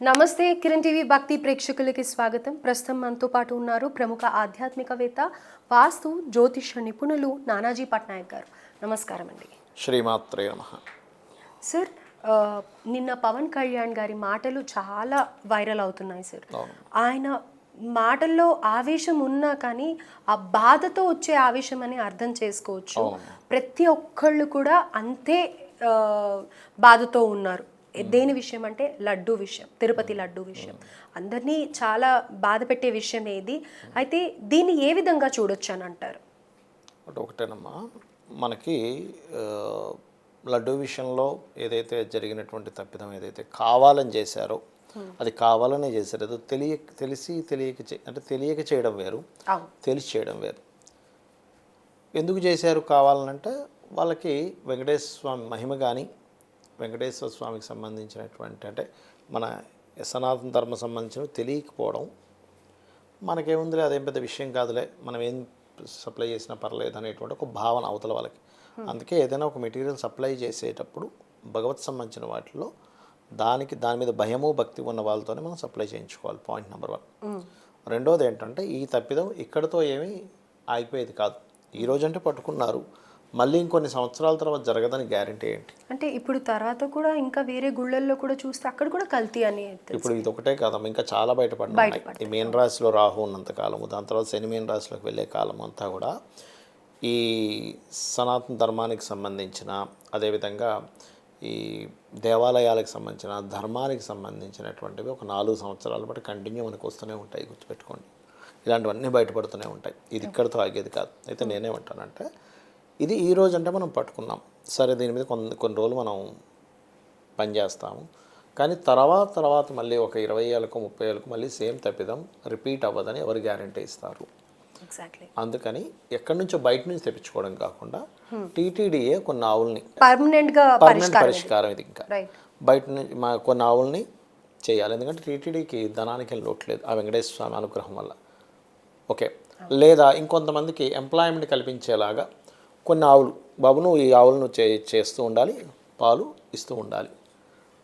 నమస్తే కిరణ్ టీవీ భక్తి ప్రేక్షకులకి స్వాగతం. ప్రస్తుతం మనతో పాటు ఉన్నారు ప్రముఖ ఆధ్యాత్మికవేత్త వాస్తు జ్యోతిష నిపుణులు నానాజీ పట్నాయక్ గారు. నమస్కారం అండి. శ్రీమాత్రే నమ. సార్ నిన్న పవన్ కళ్యాణ్ గారి మాటలు చాలా వైరల్ అవుతున్నాయి సార్. ఆయన మాటల్లో ఆవేశం ఉన్నా కానీ ఆ బాధతో వచ్చే ఆవేశం అని అర్థం చేసుకోవచ్చు. ప్రతి ఒక్కళ్ళు కూడా అంతే బాధతో ఉన్నారు. దేని విషయం అంటే లడ్డు విషయం తిరుపతి లడ్డు విషయం. అందరినీ చాలా బాధ పెట్టే విషయం ఏది? అయితే దీన్ని ఏ విధంగా చూడొచ్చు అని అంటారు? ఒకటి ఒకటేనమ్మా. మనకి లడ్డూ విషయంలో ఏదైతే జరిగినటువంటి తప్పిదం ఏదైతే కావాలని చేశారో అది కావాలనే చేశారు. ఏదో తెలియ తెలిసి తెలియక చే అంటే తెలియక చేయడం వేరు తెలిసి చేయడం వేరు. ఎందుకు చేశారు కావాలనంటే వాళ్ళకి వెంకటేశ్వర స్వామి మహిమ కానీ వెంకటేశ్వర స్వామికి సంబంధించినటువంటి అంటే మన సనాతన ధర్మ సంబంధించినవి తెలియకపోవడం మనకేముందిలే అదేం పెద్ద విషయం కాదులే మనం ఏం సప్లై చేసినా పర్లేదు అనేటువంటి ఒక భావన అవతల వాళ్ళకి. అందుకే ఏదైనా ఒక మెటీరియల్ సప్లై చేసేటప్పుడు భగవత్ సంబంధించిన వాటిలో దానికి దాని మీద భయము భక్తి ఉన్న వాళ్ళతోనే మనం సప్లై చేయించుకోవాలి పాయింట్ నెంబర్ వన్. రెండోది ఏంటంటే ఈ తప్పిదం ఇక్కడతో ఏమీ ఆగిపోయేది కాదు. ఈ రోజంటే పట్టుకున్నారు మళ్ళీ ఇంకొన్ని సంవత్సరాల తర్వాత జరగదని గ్యారంటీ ఏంటి? అంటే ఇప్పుడు తర్వాత కూడా ఇంకా వేరే గుళ్ళల్లో కూడా చూస్తే అక్కడ కూడా కల్తీ అని. ఇప్పుడు ఇది ఒకటే కాదమ్మా ఇంకా చాలా బయటపడినాయి ఈ మీన రాశిలో రాహు ఉన్నంత కాలము దాని తర్వాత శని మీన రాశిలోకి వెళ్ళే కాలం అంతా కూడా ఈ సనాతన ధర్మానికి సంబంధించిన అదేవిధంగా ఈ దేవాలయాలకు సంబంధించిన ధర్మానికి సంబంధించినటువంటివి ఒక నాలుగు సంవత్సరాల పాటు కంటిన్యూ మనకు వస్తూనే ఉంటాయి గుర్తుపెట్టుకోండి. ఇలాంటివన్నీ బయటపడుతూనే ఉంటాయి. ఇది ఇక్కడితో ఆగేది కాదు. అయితే నేనేమంటానంటే ఇది ఈ రోజు అంటే మనం పట్టుకున్నాం. సరే దీని మీద కొన్ని కొన్ని రోజులు మనం పనిచేస్తాము కానీ తర్వాత తర్వాత మళ్ళీ ఒక ఇరవై ఏళ్ళకు ముప్పై ఏళ్ళకు మళ్ళీ సేమ్ తప్పిదం రిపీట్ అవ్వదని ఎవరు గ్యారంటీ ఇస్తారు. అందుకని ఎక్కడి నుంచో బయట నుంచి తెప్పించుకోవడం కాకుండా టీటీడీఏ కొన్ని ఆవుల్ని పర్మనెంట్ పరిష్కారం. ఇది ఇంకా. బయట నుంచి మా కొన్ని ఆవుల్ని చేయాలి. ఎందుకంటే టీటీడీకి ధనానికి లోటు లేదు ఆ వెంకటేశ్వర స్వామి అనుగ్రహం వల్ల. ఓకే. లేదా ఇంకొంతమందికి ఎంప్లాయ్మెంట్ కల్పించేలాగా కొన్ని ఆవులు బాబు నువ్వు ఈ ఆవులను చే చేస్తూ ఉండాలి పాలు ఇస్తూ ఉండాలి.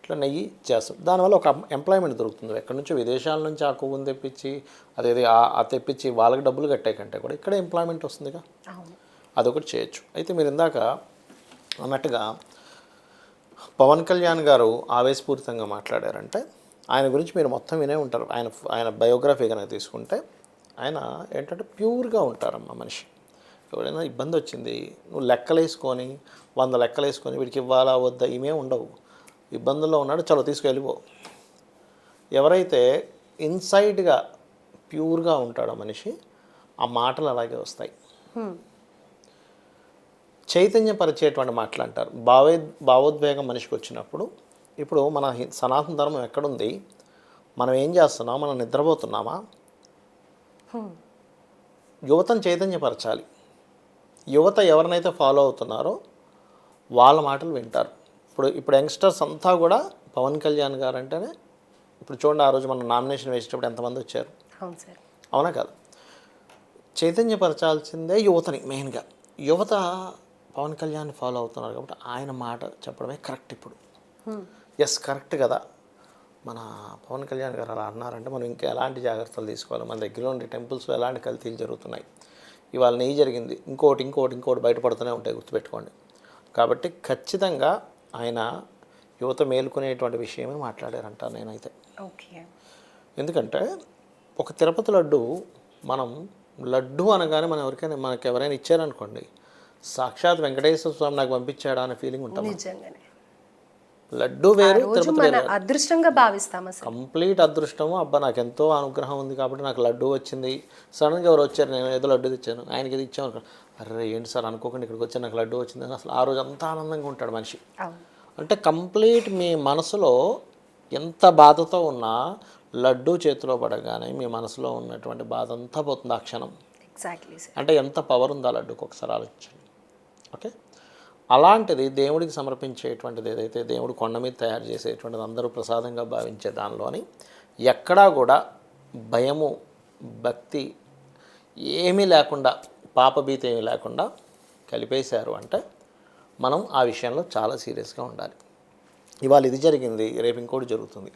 ఇట్లా నెయ్యి చేస్తాం. దానివల్ల ఒక ఎంప్లాయ్మెంట్ దొరుకుతుంది. ఎక్కడి నుంచో? విదేశాల నుంచి ఆ కొవ్వుని తెప్పించి అదేది ఆ- తెప్పించి వాళ్ళకి డబ్బులు కట్టే కంటే కూడా ఇక్కడ ఎంప్లాయ్మెంట్ వస్తుందిగా. అదొకటి చేయొచ్చు. అయితే మీరు ఇందాక అన్నట్టుగా పవన్ కళ్యాణ్ గారు ఆవేశపూరితంగా మాట్లాడారంటే ఆయన గురించి మీరు మొత్తం వినే ఉంటారు. ఆయన ఆయన బయోగ్రఫీ కనుక తీసుకుంటే ఆయన ఏంటంటే ప్యూర్గా ఉంటారమ్మ మనిషి. ఎవరైనా ఇబ్బంది వచ్చింది నువ్వు లెక్కలేసుకొని వంద లెక్కలేసుకొని వీడికి ఇవ్వాలా వద్దా ఇవే ఉండవు. ఇబ్బందుల్లో ఉన్నాడు చలో తీసుకెళ్ళిపో. ఎవరైతే ఇన్సైడ్గా ప్యూర్గా ఉంటాడో మనిషి ఆ మాటలు అలాగే వస్తాయి. చైతన్యపరిచేటువంటి మాటలు అంటారు. భావే భావోద్వేగం మనిషికి వచ్చినప్పుడు ఇప్పుడు మన సనాతన ధర్మం ఎక్కడుంది? మనం ఏం చేస్తున్నాం? మనం నిద్రపోతున్నామా. యువతను చైతన్యపరచాలి. యువత ఎవరినైతే ఫాలో అవుతున్నారో వాళ్ళ మాటలు వింటారు. ఇప్పుడు ఇప్పుడు యంగ్స్టర్స్ అంతా కూడా పవన్ కళ్యాణ్ గారు అంటేనే ఇప్పుడు చూడండి ఆ రోజు మనం నామినేషన్ వేసేటప్పుడు ఎంతమంది వచ్చారు? అవును సార్. అవునా కాదు. చైతన్యపరచాల్సిందే యువతని మెయిన్గా యువత పవన్ కళ్యాణ్ ఫాలో అవుతున్నారు కాబట్టి ఆయన మాట చెప్పడమే కరెక్ట్ ఇప్పుడు. ఎస్ కరెక్ట్ కదా. మన పవన్ కళ్యాణ్ గారు అలా అన్నారంటే మనం ఇంకా ఎలాంటి జాగ్రత్తలు తీసుకోవాలి? మన దగ్గర ఉండే టెంపుల్స్లో ఎలాంటి కల్తీలు జరుగుతున్నాయి? ఇవాళ నెయ్యి జరిగింది. ఇంకోటి ఇంకోటి ఇంకోటి బయటపడుతూనే ఉంటాయి గుర్తుపెట్టుకోండి. కాబట్టి ఖచ్చితంగా ఆయన యువత మేలుకునేటువంటి విషయమే మాట్లాడారంట నేనైతే. ఓకే. ఎందుకంటే ఒక తిరుపతి లడ్డు మనం లడ్డు అనగానే మనం ఎవరికైనా మనకి ఎవరైనా ఇచ్చారనుకోండి సాక్షాత్ వెంకటేశ్వర స్వామి నాకు పంపించాడా అనే ఫీలింగ్ ఉంటుంది. నిజంగానే. లడ్డు వేరు తిరుపతి అదృష్టంగా భావిస్తాం అసలు. కంప్లీట్ అదృష్టము. అబ్బా నాకు ఎంతో అనుగ్రహం ఉంది కాబట్టి నాకు లడ్డు వచ్చింది. సడన్గా ఎవరు వచ్చారు నేను ఏదో లడ్డు తెచ్చాను. ఆయనకి ఇది ఇచ్చాను. అరే ఏంటి సార్ అనుకోకుండా ఇక్కడికి వచ్చి నాకు లడ్డు వచ్చింది అసలు ఆ రోజు అంతా ఆనందంగా ఉంటాడు మనిషి. అంటే కంప్లీట్ మీ మనసులో ఎంత బాధతో ఉన్నా లడ్డు చేతిలో పడగానే మీ మనసులో ఉన్నటువంటి బాధ అంతా పోతుంది ఆ క్షణం. ఎగ్జాక్ట్లీ అంటే ఎంత పవర్ ఉందో ఆ లడ్డుకి? ఒకసారి ఆలోచించండి. ఓకే అలాంటిది దేవుడికి సమర్పించేటువంటిది ఏదైతే దేవుడు కొండ మీద తయారు చేసేటువంటిది అందరూ ప్రసాదంగా భావించే దానిలోని ఎక్కడా కూడా భయము భక్తి ఏమీ లేకుండా పాపభీతి ఏమీ లేకుండా కలిపేశారు అంటే మనం ఆ విషయంలో చాలా సీరియస్గా ఉండాలి. ఇవాళ ఇది జరిగింది రేపు ఇంకోటి జరుగుతుంది.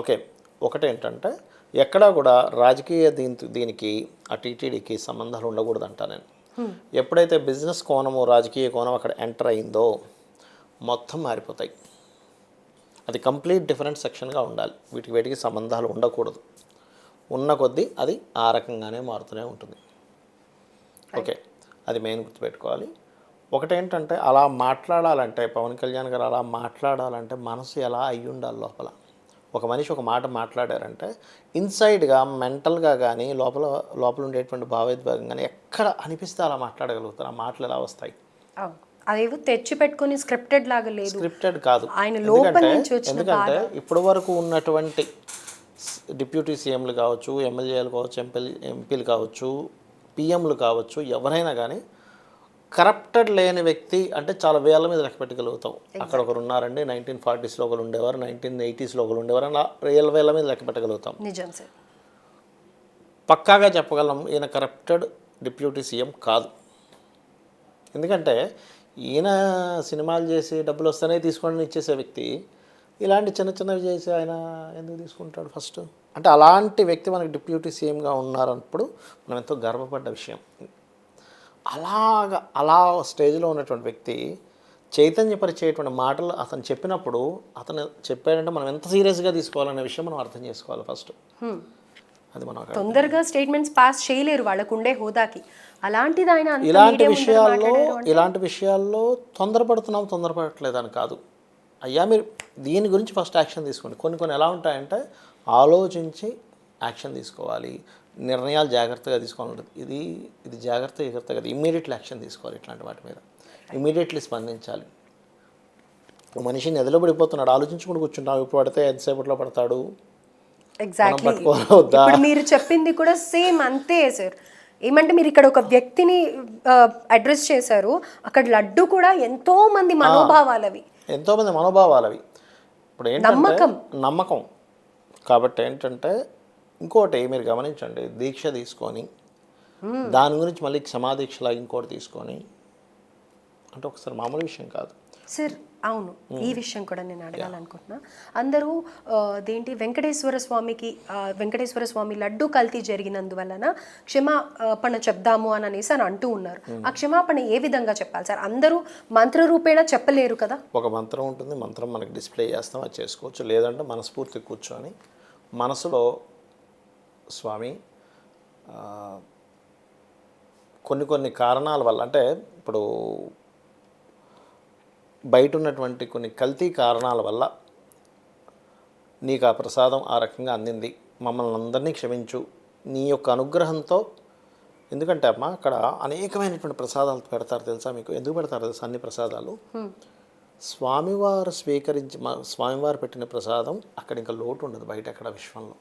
ఓకే ఒకటేంటంటే ఎక్కడా కూడా రాజకీయ దీని దీనికి ఆ టీటీడీకి సంబంధాలు ఉండకూడదు అంటా నేను. ఎప్పుడైతే బిజినెస్ కోణము రాజకీయ కోణం అక్కడ ఎంటర్ అయిందో మొత్తం మారిపోతాయి. అది కంప్లీట్ డిఫరెంట్ సెక్షన్గా ఉండాలి. వీటికి వీటికి సంబంధాలు ఉండకూడదు. ఉన్న కొద్దీ అది ఆ రకంగానే మారుతూనే ఉంటుంది. ఓకే. అది మెయిన్ గుర్తుపెట్టుకోవాలి. ఒకటేంటంటే అలా మాట్లాడాలంటే పవన్ కళ్యాణ్ గారు అలా మాట్లాడాలంటే మనసు ఎలా అయ్యి ఉండాలి లోపల? ఒక మనిషి ఒక మాట మాట్లాడారంటే ఇన్సైడ్గా మెంటల్గా కానీ లోపల లోపల ఉండేటువంటి భావోద్వేగం కానీ ఎక్కడ అనిపిస్తే అలా మాట్లాడగలుగుతారు. ఆ మాటలు ఎలా వస్తాయి? అదేవో తెచ్చి పెట్టుకుని స్క్రిప్టెడ్ లాగా లేదు. స్క్రిప్టెడ్ కాదు. ఆయన లోపల ఎందుకంటే- నుంచి ఎందుకంటే ఇప్పటి వరకు ఉన్నటువంటి డిప్యూటీ సీఎంలు కావచ్చు ఎమ్మెల్యేలు కావచ్చు ఎంపీ ఎంపీలు కావచ్చు పిఎంలు కావచ్చు ఎవరైనా కానీ కరప్టెడ్ లేని వ్యక్తి అంటే చాలా వేల మీద లెక్క పెట్టగలుగుతాం. అక్కడ ఒకరు ఉన్నారండి నైన్టీన్ ఫార్టీస్లో ఒకరు ఉండేవారు నైన్టీన్ ఎయిటీస్లో ఒకరు ఉండేవారు అలా వేల వేల మీద లెక్క పెట్టగలుగుతాం. నిజం సార్. పక్కాగా చెప్పగలం ఈయన కరప్టెడ్ డిప్యూటీ సీఎం కాదు. ఎందుకంటే ఈయన సినిమాలు చేసి డబ్బులు వస్తేనే తీసుకొని ఇచ్చేసే వ్యక్తి ఇలాంటి చిన్న చిన్నవి చేసి ఆయన ఎందుకు తీసుకుంటాడు ఫస్ట్ అంటే అలాంటి వ్యక్తి మనకి డిప్యూటీ సీఎంగా ఉన్నారన్నప్పుడు మనం ఎంతో గర్వపడ్డ విషయం. అలాగ అలా స్టేజ్లో ఉన్నటువంటి వ్యక్తి చైతన్యపరిచేటువంటి మాటలు అతను చెప్పినప్పుడు అతను చెప్పాడంటే మనం ఎంత సీరియస్గా తీసుకోవాలనే విషయం మనం అర్థం చేసుకోవాలి ఫస్ట్. అది మనం తొందరగా స్టేట్మెంట్స్ పాస్ చేయలేరు వాళ్ళకు ఉండే హోదాకి. అలాంటిది ఆయన ఇలాంటి విషయాల్లో ఇలాంటి విషయాల్లో తొందరపడుతున్నాం తొందరపడట్లేదని కాదు. అయ్యా మీరు దీని గురించి ఫస్ట్ యాక్షన్ తీసుకోండి. కొన్ని కొన్ని ఎలా ఉంటాయంటే ఆలోచించి యాక్షన్ తీసుకోవాలి. నిర్ణయాలు జాగ్రత్తగా తీసుకోవాలి ఉంటుంది ఇది ఇది జాగ్రత్త జాగ్రత్త కదా. ఇమ్మీడియట్లీ యాక్షన్ తీసుకోవాలి ఇట్లాంటి వాటి మీద. ఇమ్మీడియట్లీ స్పందించాలి. మనిషి నిధులు పడిపోతున్నాడు. ఆలోచించుకుంటూ కూర్చుంటాం ఇప్పుడు పడితే ఎంతసేపట్లో పడతాడు? ఎగ్జాక్ట్లీ? ఇప్పుడు మీరు చెప్పింది కూడా సేమ్ అంతే సార్ ఏమంటే మీరు ఇక్కడ ఒక వ్యక్తిని అడ్రస్ చేశారు. అక్కడ లడ్డు కూడా ఎంతో మంది మనోభావాలవి. ఎంతోమంది మనోభావాలు అవి ఇప్పుడు నమ్మకం. నమ్మకం. కాబట్టి ఏంటంటే ఇంకోటి మీరు గమనించండి దీక్ష తీసుకొని దాని గురించి మళ్ళీ క్షమాదీక్షలా ఇంకోటి తీసుకొని అంటే ఒకసారి మామూలు విషయం కాదు. సార్ అవును ఈ విషయం కూడా నేను అడగాలనుకుంటున్నా. అందరూ ఆ, అదేంటి వెంకటేశ్వర స్వామికి వెంకటేశ్వర స్వామి లడ్డు కల్తీ జరిగినందువలన క్షమాపణ చెప్దాము అని అనేసి అని అంటూ ఉన్నారు. ఆ క్షమాపణ ఏ విధంగా చెప్పాలి సార్? అందరూ మంత్రరూపేణ చెప్పలేరు కదా? ఒక మంత్రం ఉంటుంది మంత్రం మనకి డిస్ప్లే చేస్తాం అది చేసుకోవచ్చు. లేదంటే మనస్ఫూర్తి కూర్చొని మనసులో స్వామి కొన్ని కొన్ని కారణాల వల్ల అంటే ఇప్పుడు బయట ఉన్నటువంటి కొన్ని కల్తీ కారణాల వల్ల నీకు ఆ ప్రసాదం ఆ రకంగా అందింది. మమ్మల్ని అందరినీ క్షమించు. నీ యొక్క అనుగ్రహంతో ఎందుకంటే అమ్మ అక్కడ అనేకమైనటువంటి ప్రసాదాలు పెడతారు తెలుసా మీకు? ఎందుకు పెడతారు తెలుసా అన్ని ప్రసాదాలు? స్వామివారు స్వీకరించి మా స్వామివారు పెట్టిన ప్రసాదం అక్కడ ఇంకా లోటు ఉండదు బయట ఎక్కడ విశ్వంలో.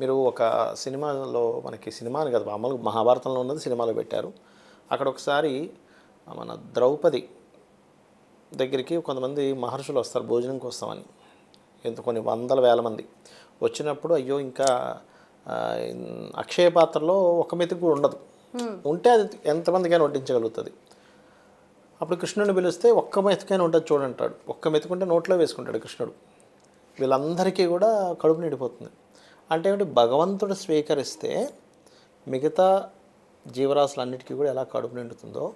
మీరు ఒక సినిమాలో మనకి సినిమాని కదా మామూలుగా మహాభారతంలో ఉన్నది సినిమాలో పెట్టారు. అక్కడ ఒకసారి మన ద్రౌపది దగ్గరికి కొంతమంది మహర్షులు వస్తారు భోజనంకి వస్తామని. ఎంత కొన్ని వందల వేల మంది. వచ్చినప్పుడు అయ్యో ఇంకా అక్షయ పాత్రలో ఒక మెతుకు కూడా ఉండదు. ఉంటే అది ఎంతమందికైనా వడ్డించగలుగుతుంది. అప్పుడు కృష్ణుడిని పిలిస్తే ఒక్క మెతుకైనా ఉంటుంది చూడంటాడు. ఒక్క మెతుకుంటే నోట్లో వేసుకుంటాడు కృష్ణుడు. వీళ్ళందరికీ కూడా కడుపు నిండిపోతుంది. అంటే ఏమిటి? భగవంతుడు స్వీకరిస్తే మిగతా జీవరాశులన్నిటికీ కూడా ఎలా కడుపు నిండుతుందో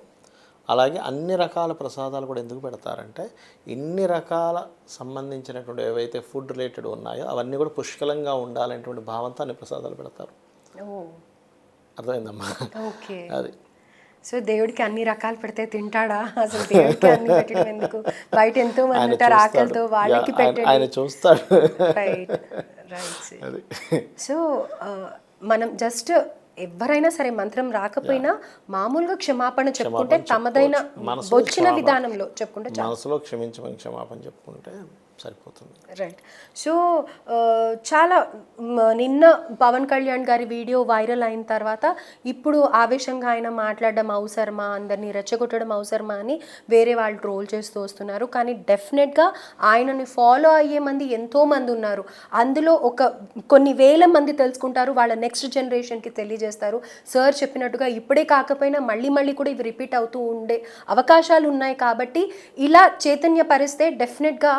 అలాగే అన్ని రకాల ప్రసాదాలు కూడా ఎందుకు పెడతారంటే ఇన్ని రకాల సంబంధించినటువంటి ఏవైతే ఫుడ్ రిలేటెడ్ ఉన్నాయో అవన్నీ కూడా పుష్కలంగా ఉండాలనేటువంటి భావంతో అన్ని ప్రసాదాలు పెడతారు. అర్థమైందమ్మా? ఓకే. అది. సో దేవుడికి అన్ని రకాలు పెడితే తింటాడా? అసలు దేవుడికి అన్ని పెట్టడం ఎందుకు? బయట ఎంతో మంది ఆయన ఉంటారు చూస్తాడు. ఆకలితో వాళ్ళకి ఆయన- చూస్తాడు. రైట్ అది. సో ఆ, మనం జస్ట్ ఎవరైనా సరే మంత్రం రాకపోయినా మామూలుగా క్షమాపణ చెప్పుకుంటే తమదైన వచ్చిన విధానంలో చెప్పుకుంటే మనసులో క్షమించమని క్షమాపణ చెప్పుకుంటే సరిపోతుంది. రైట్ సో uh, చాలా నిన్న పవన్ కళ్యాణ్ గారి వీడియో వైరల్ అయిన తర్వాత ఇప్పుడు ఆవేశంగా ఆయన మాట్లాడడం అవసరమా? అందరినీ రెచ్చగొట్టడం అవసరమా అని వేరే వాళ్ళు ట్రోల్ చేస్తూ వస్తున్నారు. కానీ డెఫినెట్గా ఆయనని ఫాలో అయ్యే మంది ఎంతోమంది ఉన్నారు. అందులో ఒక కొన్ని వేల మంది తెలుసుకుంటారు వాళ్ళ నెక్స్ట్ జనరేషన్కి తెలియజేస్తారు. సార్ చెప్పినట్టుగా ఇప్పుడే కాకపోయినా మళ్ళీ మళ్ళీ కూడా ఇవి రిపీట్ అవుతూ ఉండే అవకాశాలు ఉన్నాయి కాబట్టి ఇలా చైతన్యపరిస్తే డెఫినెట్గా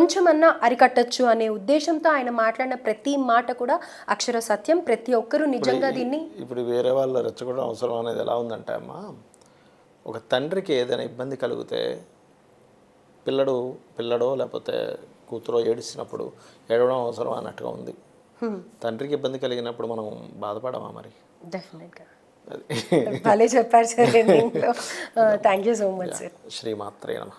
కొంచెమన్నా అరికట్టచ్చు అనే ఉద్దేశంతో ఆయన మాట్లాడిన ప్రతి మాట కూడా అక్షర సత్యం. ప్రతి ఒక్కరూ నిజంగా దీన్ని ఇప్పుడు వేరే వాళ్ళు రెచ్చగొట్టడం అవసరం అనేది ఎలా ఉందంటే అమ్మా ఒక తండ్రికి ఏదైనా ఇబ్బంది కలిగితే పిల్లడు పిల్లడో లేకపోతే కూతురో ఏడిసినప్పుడు ఏడవడం అవసరం అన్నట్టుగా ఉంది. తండ్రికి ఇబ్బంది కలిగినప్పుడు మనం బాధపడమా మరి? డెఫినెట్గా అది. భలే చెప్పారు sir thank you so much sir శ్రీమాత్రే నమ.